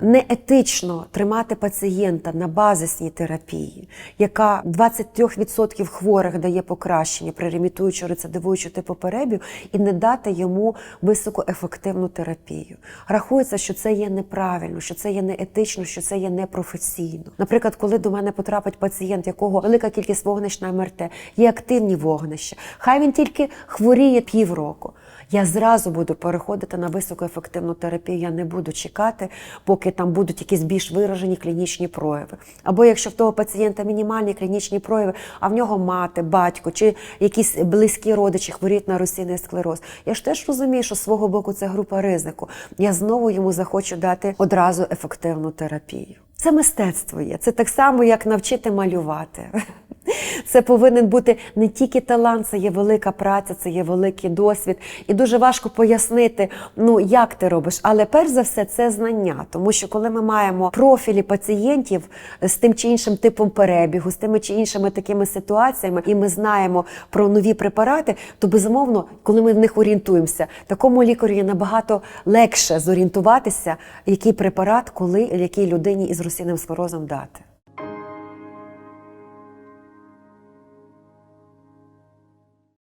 Неетично тримати пацієнта на базисній терапії, яка 23% хворих дає покращення при ремітуючу рецидивуючу типу перебію, і не дати йому високоефективну терапію. Рахується, що це є неправильно, що це є неетично, що це є непрофесійно. Наприклад, коли до мене потрапить пацієнт, якого велика кількість вогнищ на МРТ, є активні вогнища. Хай він тільки хворіє півроку. Я зразу буду переходити на високоефективну терапію. Я не буду чекати, поки там будуть якісь більш виражені клінічні прояви. Або якщо в того пацієнта мінімальні клінічні прояви, а в нього мати, батько чи якісь близькі родичі хворіють на російний склероз. Я ж теж розумію, що з свого боку це група ризику. Я знову йому захочу дати одразу ефективну терапію. Це мистецтво є. Це так само, як навчити малювати. Це повинен бути не тільки талант, це є велика праця, це є великий досвід. І дуже важко пояснити, ну як ти робиш. Але перш за все, це знання. Тому що коли ми маємо профілі пацієнтів з тим чи іншим типом перебігу, з тими чи іншими такими ситуаціями, і ми знаємо про нові препарати, то безумовно, коли ми в них орієнтуємося, такому лікарю є набагато легше зорієнтуватися, який препарат, коли якій людині із російним склерозом дати.